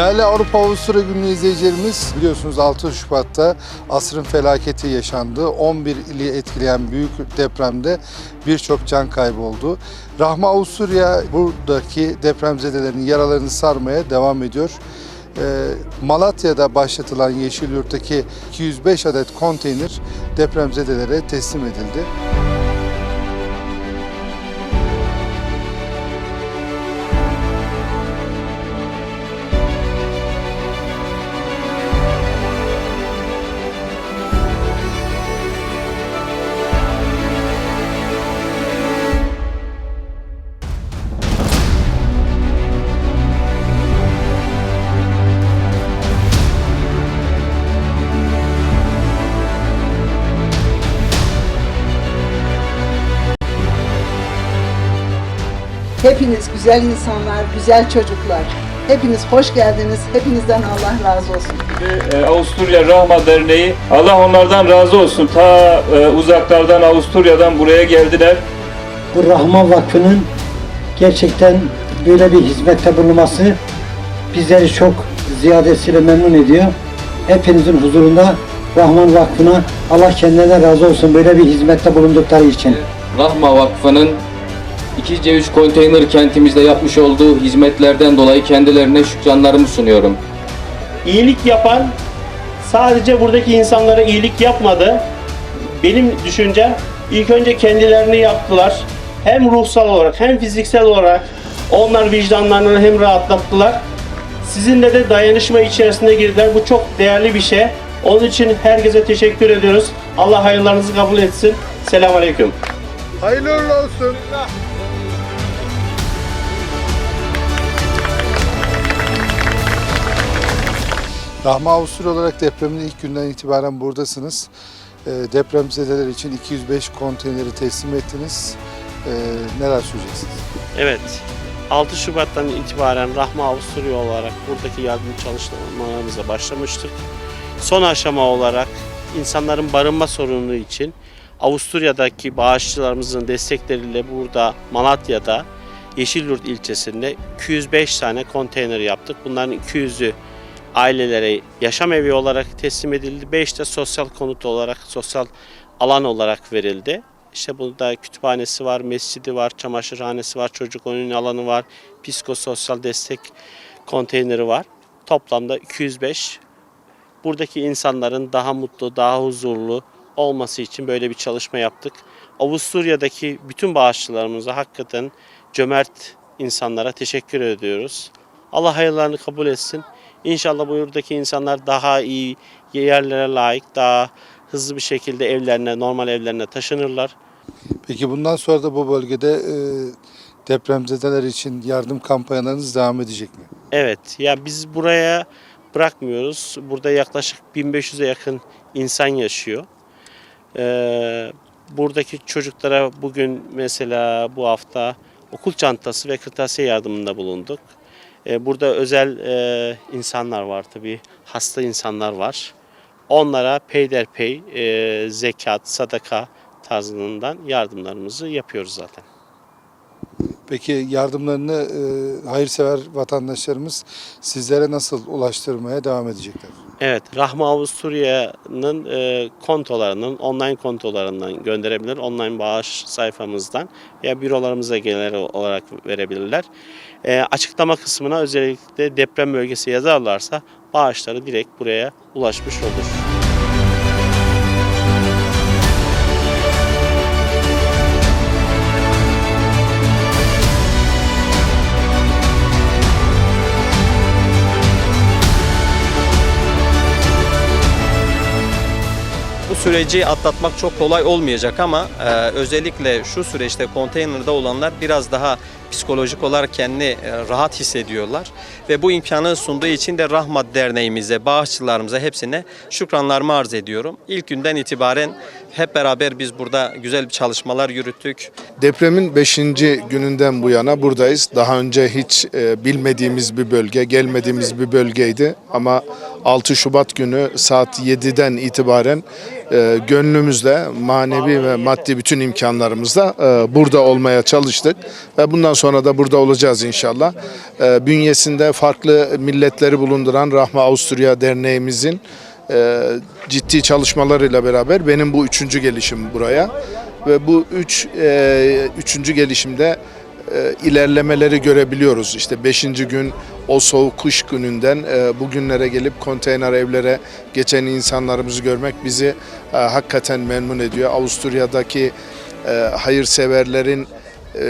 Değerli Avrupa Avusturya Günü izleyicilerimiz biliyorsunuz 6 Şubat'ta asrın felaketi yaşandı. 11 ili etkileyen büyük depremde birçok can kaybı oldu. Rahma Avusturya buradaki depremzedelerin yaralarını sarmaya devam ediyor. Ee, Malatya'da başlatılan Yeşilyurt'taki 205 adet konteyner depremzedelere teslim edildi. Hepiniz güzel insanlar, güzel çocuklar. Hepiniz hoş geldiniz. Hepinizden Allah razı olsun. E, Avusturya Rahma Derneği Allah onlardan razı olsun. Ta e, uzaklardan Avusturya'dan buraya geldiler. bu Rahman Vakfı'nın gerçekten böyle bir hizmette bulunması bizleri çok ziyadesiyle memnun ediyor. Hepinizin huzurunda Rahman Vakfı'na Allah kendilerine razı olsun böyle bir hizmette bulundukları için. Rahma Vakfı'nın 2C3 konteyner kentimizde yapmış olduğu hizmetlerden dolayı kendilerine şükranlarımı sunuyorum. iyilik yapan sadece buradaki insanlara iyilik yapmadı. Benim düşüncem ilk önce kendilerini yaptılar. Hem ruhsal olarak hem fiziksel olarak onlar vicdanlarını hem rahatlattılar. Sizinle de dayanışma içerisine girdiler. Bu çok değerli bir şey. Onun için herkese teşekkür ediyoruz. Allah hayırlarınızı kabul etsin. Selamun Aleyküm. Hayırlı olsun. Rahma Avusturya olarak depremin ilk günden itibaren buradasınız. Ee, depremzedeler için 205 konteyneri teslim ettiniz. Ee, neler söyleyeceksiniz? Evet. 6 Şubat'tan itibaren Rahma Avusturya olarak buradaki yardım çalışmalarımıza başlamıştık. Son aşama olarak insanların barınma sorunu için Avusturya'daki bağışçılarımızın destekleriyle burada Malatya'da Yeşilyurt ilçesinde 205 tane konteyner yaptık. Bunların 200'ü ailelere yaşam evi olarak teslim edildi. 5 de sosyal konut olarak, sosyal alan olarak verildi. İşte burada kütüphanesi var, mescidi var, çamaşırhanesi var, çocuk oyun alanı var, psikososyal destek konteyneri var. Toplamda 205. Buradaki insanların daha mutlu, daha huzurlu olması için böyle bir çalışma yaptık. Avusturya'daki bütün bağışçılarımıza hakikaten cömert insanlara teşekkür ediyoruz. Allah hayırlarını kabul etsin. İnşallah buradaki insanlar daha iyi yerlere layık, daha hızlı bir şekilde evlerine, normal evlerine taşınırlar. Peki bundan sonra da bu bölgede e, depremzedeler için yardım kampanyalarınız devam edecek mi? Evet, ya biz buraya bırakmıyoruz. Burada yaklaşık 1500'e yakın insan yaşıyor. Ee, buradaki çocuklara bugün mesela bu hafta okul çantası ve kırtasiye yardımında bulunduk. Ee, burada özel e, insanlar var tabii, hasta insanlar var. Onlara peyderpey e, zekat, sadaka tarzından yardımlarımızı yapıyoruz zaten. Peki yardımlarını e, hayırsever vatandaşlarımız sizlere nasıl ulaştırmaya devam edecekler? Evet, Rahma Avusturya'nın e, kontolarının, online kontolarından gönderebilir. Online bağış sayfamızdan ya bürolarımıza gelir olarak verebilirler. E, açıklama kısmına özellikle deprem bölgesi yazarlarsa bağışları direkt buraya ulaşmış olur. Bu süreci atlatmak çok kolay olmayacak ama e, özellikle şu süreçte konteynerde olanlar biraz daha psikolojik olarak kendini e, rahat hissediyorlar. Ve bu imkanı sunduğu için de Rahmat Derneğimize, bağışçılarımıza hepsine şükranlarımı arz ediyorum. İlk günden itibaren hep beraber biz burada güzel bir çalışmalar yürüttük. Depremin 5. gününden bu yana buradayız. Daha önce hiç e, bilmediğimiz bir bölge, gelmediğimiz bir bölgeydi ama 6 Şubat günü saat 7'den itibaren e, gönlümüzle manevi ve maddi bütün imkanlarımızla e, burada olmaya çalıştık ve bundan sonra da burada olacağız inşallah. E, bünyesinde farklı milletleri bulunduran Rahma Avusturya Derneğimizin e, ciddi çalışmalarıyla beraber benim bu üçüncü gelişim buraya ve bu üç e, üçüncü gelişimde e, ilerlemeleri görebiliyoruz. İşte beşinci gün o soğuk kış gününden e, bugünlere gelip konteyner evlere geçen insanlarımızı görmek bizi e, hakikaten memnun ediyor. Avusturya'daki e, hayırseverlerin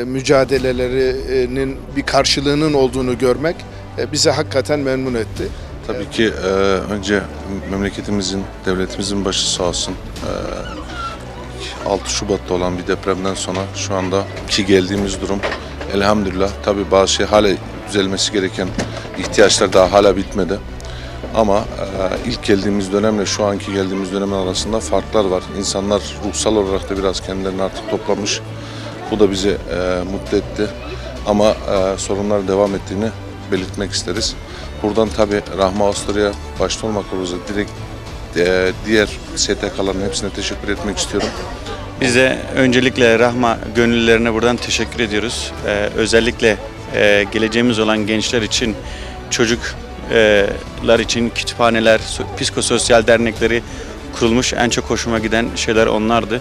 mücadelelerinin bir karşılığının olduğunu görmek e, bizi hakikaten memnun etti. Tabii ki e, önce memleketimizin, devletimizin başı sağ olsun. E, 6 Şubat'ta olan bir depremden sonra şu anda ki geldiğimiz durum elhamdülillah tabii bazı şey hala düzelmesi gereken ihtiyaçlar daha hala bitmedi. Ama e, ilk geldiğimiz dönemle şu anki geldiğimiz dönemin arasında farklar var. İnsanlar ruhsal olarak da biraz kendilerini artık toplamış. Bu da bizi e, mutlu etti. Ama e, sorunlar devam ettiğini belirtmek isteriz. Buradan tabii Rahma Avusturya başta olmak üzere direkt e, diğer STK'ların hepsine teşekkür etmek istiyorum. Bize öncelikle Rahma gönüllülerine buradan teşekkür ediyoruz. Ee, özellikle e, geleceğimiz olan gençler için, çocuklar için kütüphaneler, so- psikososyal dernekleri kurulmuş. En çok hoşuma giden şeyler onlardı.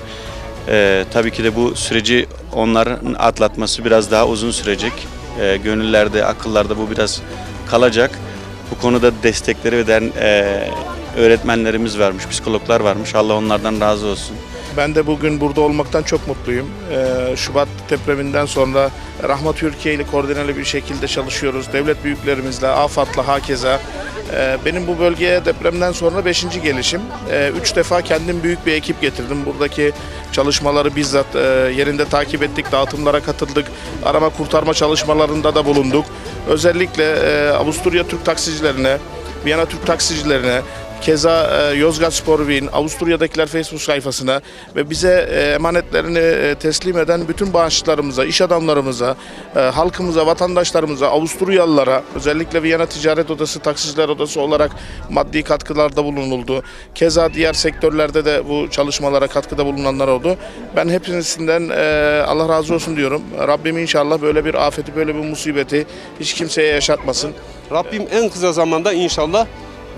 Ee, tabii ki de bu süreci onların atlatması biraz daha uzun sürecek. Ee, gönüllerde, akıllarda bu biraz kalacak. Bu konuda destekleri ve dern, e, öğretmenlerimiz varmış, psikologlar varmış. Allah onlardan razı olsun. Ben de bugün burada olmaktan çok mutluyum. Ee, Şubat depreminden sonra Rahma Türkiye ile koordineli bir şekilde çalışıyoruz. Devlet büyüklerimizle, AFAD'la hakeza. Ee, benim bu bölgeye depremden sonra 5. gelişim. Ee, üç defa kendim büyük bir ekip getirdim. Buradaki çalışmaları bizzat e, yerinde takip ettik, dağıtımlara katıldık. Arama kurtarma çalışmalarında da bulunduk. Özellikle e, Avusturya Türk taksicilerine, Viyana Türk taksicilerine, Keza e, Yozgat Spor Win, Avusturya'dakiler Facebook sayfasına ve bize e, emanetlerini e, teslim eden bütün bağışçılarımıza, iş adamlarımıza, e, halkımıza, vatandaşlarımıza, Avusturyalılara, özellikle Viyana Ticaret Odası, Taksiciler Odası olarak maddi katkılarda bulunuldu. Keza diğer sektörlerde de bu çalışmalara katkıda bulunanlar oldu. Ben hepinizden e, Allah razı olsun diyorum. Rabbim inşallah böyle bir afeti, böyle bir musibeti hiç kimseye yaşatmasın. Rabbim en kısa zamanda inşallah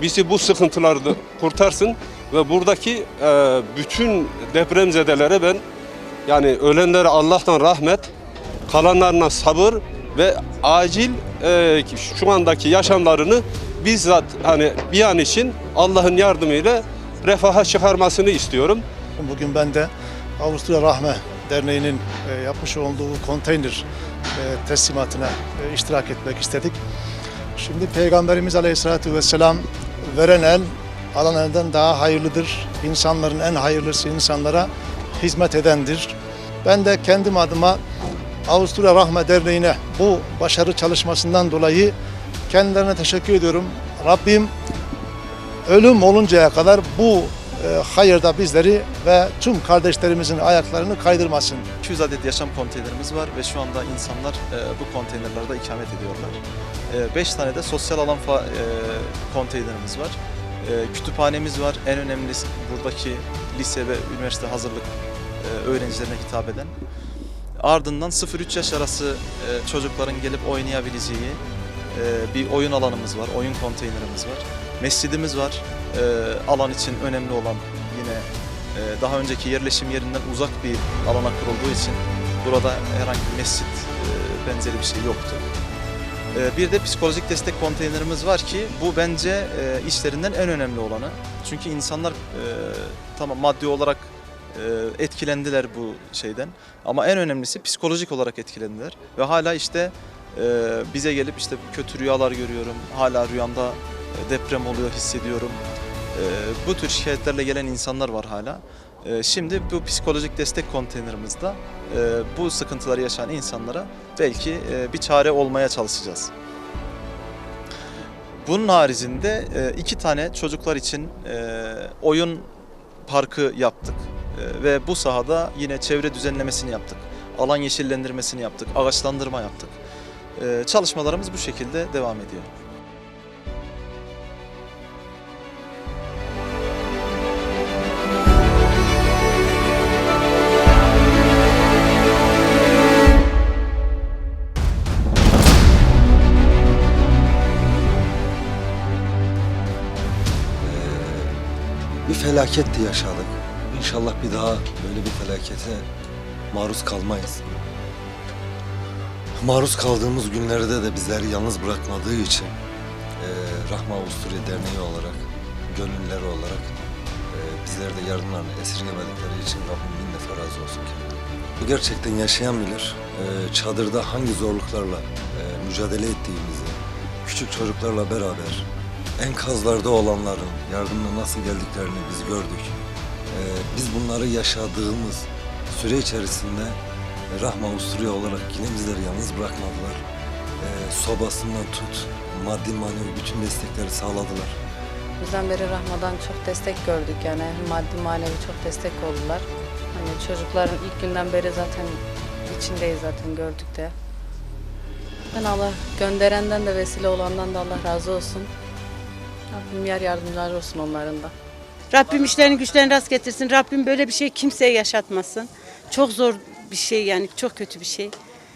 bizi bu sıkıntılardan kurtarsın ve buradaki e, bütün depremzedelere ben yani ölenlere Allah'tan rahmet, kalanlarına sabır ve acil e, şu andaki yaşamlarını bizzat hani bir an için Allah'ın yardımıyla refaha çıkarmasını istiyorum. Bugün ben de Avusturya Rahme Derneği'nin e, yapmış olduğu konteyner e, teslimatına e, iştirak etmek istedik. Şimdi Peygamberimiz Aleyhisselatü Vesselam veren el alan elden daha hayırlıdır. İnsanların en hayırlısı insanlara hizmet edendir. Ben de kendim adıma Avusturya Rahme Derneği'ne bu başarı çalışmasından dolayı kendilerine teşekkür ediyorum. Rabbim ölüm oluncaya kadar bu hayırda bizleri ve tüm kardeşlerimizin ayaklarını kaydırmasın. 200 adet yaşam konteynerimiz var ve şu anda insanlar e, bu konteynerlerde ikamet ediyorlar. 5 tane de sosyal alan e, konteynerimiz var. E, kütüphanemiz var. En önemlisi buradaki lise ve üniversite hazırlık e, öğrencilerine hitap eden. Ardından 0-3 yaş arası e, çocukların gelip oynayabileceği e, bir oyun alanımız var. Oyun konteynerimiz var. Mescidimiz var. E, alan için önemli olan yine e, daha önceki yerleşim yerinden uzak bir alana kurulduğu için burada herhangi bir mescit e, benzeri bir şey yoktu. Bir de psikolojik destek konteynerimiz var ki bu bence işlerinden en önemli olanı. Çünkü insanlar tamam maddi olarak etkilendiler bu şeyden ama en önemlisi psikolojik olarak etkilendiler ve hala işte bize gelip işte kötü rüyalar görüyorum, hala rüyamda deprem oluyor hissediyorum. E, Bu tür şikayetlerle gelen insanlar var hala. E, Şimdi bu psikolojik destek konteynerimizde e, bu sıkıntıları yaşayan insanlara belki e, bir çare olmaya çalışacağız. Bunun haricinde e, iki tane çocuklar için oyun parkı yaptık ve bu sahada yine çevre düzenlemesini yaptık. Alan yeşillendirmesini yaptık, ağaçlandırma yaptık. Çalışmalarımız bu şekilde devam ediyor. Felaketti yaşadık. İnşallah bir daha böyle bir felakete maruz kalmayız. Maruz kaldığımız günlerde de bizleri yalnız bırakmadığı için eee Rahma Avusturya Derneği olarak, gönüllüler olarak eee bizler de yardımlarını esirgemedikleri için Rabbim bin defa razı olsun ki. Bu gerçekten yaşayan bilir. Eee, çadırda hangi zorluklarla eee, mücadele ettiğimizi, küçük çocuklarla beraber enkazlarda olanların yardımına nasıl geldiklerini biz gördük. Eee, biz bunları yaşadığımız süre içerisinde Rahma Avusturya olarak yine bizleri yalnız bırakmadılar. Eee, sobasından tut, maddi manevi bütün destekleri sağladılar. Bizden beri Rahma'dan çok destek gördük yani maddi manevi çok destek oldular. Hani çocukların ilk günden beri zaten içindeyiz zaten gördük de. Ben Allah gönderenden de vesile olandan da Allah razı olsun. Rabbim yer yardımcıları olsun onların da. Rabbim işlerini güçlerini rast getirsin. Rabbim böyle bir şey kimseye yaşatmasın. Çok zor bir şey yani çok kötü bir şey.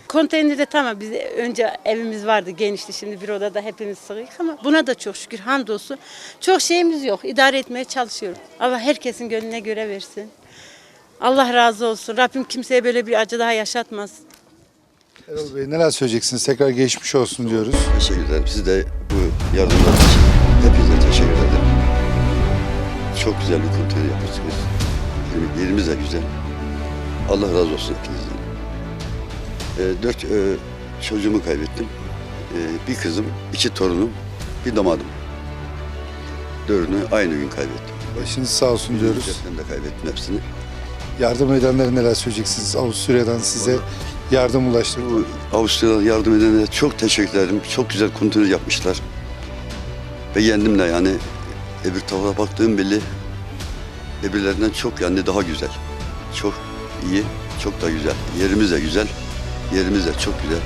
Konteynerde tamam biz önce evimiz vardı genişti şimdi bir odada hepimiz sığıyık ama buna da çok şükür hamdolsun. Çok şeyimiz yok idare etmeye çalışıyoruz. Allah herkesin gönlüne göre versin. Allah razı olsun. Rabbim kimseye böyle bir acı daha yaşatmasın. Erol Bey neler söyleyeceksiniz? Tekrar geçmiş olsun diyoruz. Teşekkür ederim. Siz de bu yardımlar için hepinize teşekkür ederim. Çok güzel bir yapmışsınız. Yani yerimiz de güzel. Allah razı olsun hepinizden. Ee, dört e, çocuğumu kaybettim. Ee, bir kızım, iki torunum, bir damadım. Dördünü aynı gün kaybettim. Başınız sağ olsun diyoruz. Depremde kaybettim hepsini. Yardım edenlere neler söyleyeceksiniz? Avusturya'dan size yardım ulaştırdı. Avusturya'dan yardım edenlere çok teşekkür ederim. Çok güzel konteyner yapmışlar. Ve yendim de yani öbür tarafa baktığım belli. Öbürlerinden çok yani daha güzel. Çok iyi, çok da güzel. Yerimiz de güzel. Yerimiz de çok güzel.